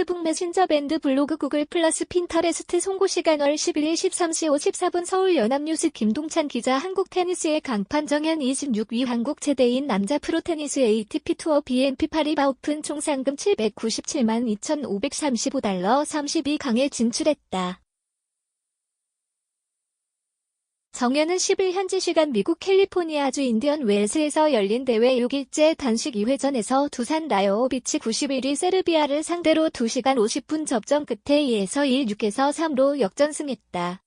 페이스북 메신저 밴드 블로그 구글 플러스 핀터레스트 송고 시간 월 11일 13시 54분 서울 연합뉴스 김동찬 기자 한국 테니스의 강판 정현 26위 한국 최대인 남자 프로 테니스 ATP 투어 BNP 파리바 오픈 총 상금 797만 2,535달러 32강에 진출했다. 정현은 10일 현지 시간 미국 캘리포니아주 인디언 웰스에서 열린 대회 6일째 단식 2회전에서 두산 라이오비치 91위 세르비아를 상대로 2시간 50분 접전 끝에 2에서 1, 6에서 3로 역전승했다.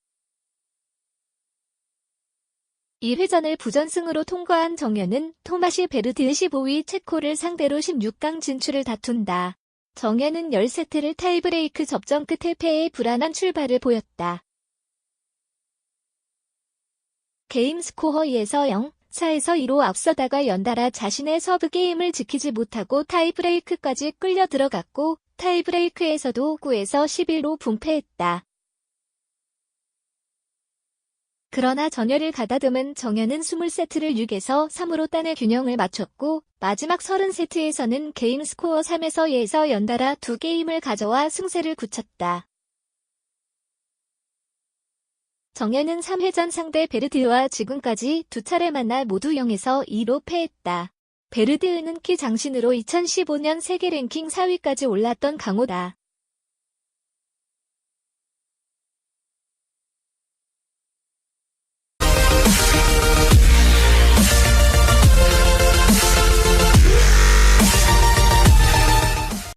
2회전을 부전승으로 통과한 정현은 토마시 베르드 15위 체코를 상대로 16강 진출을 다툰다. 정현은 10세트를 타이브레이크 접전 끝에 패에 불안한 출발을 보였다. 게임 스코어 2에서 0, 4에서 2로 앞서다가 연달아 자신의 서브 게임을 지키지 못하고 타이브레이크까지 끌려 들어갔고 타이브레이크에서도 9에서 11로 분패했다. 그러나 전열을 가다듬은 정현은 20세트를 6에서 3으로 따내 균형을 맞췄고 마지막 30세트에서는 게임 스코어 3에서 2에서 연달아 두 게임을 가져와 승세를 굳혔다. 정현은 3회전 상대 베르드와 지금까지 두 차례 만나 모두 0에서 2로 패했다. 베르드는 키 장신으로 2015년 세계 랭킹 4위까지 올랐던 강호다.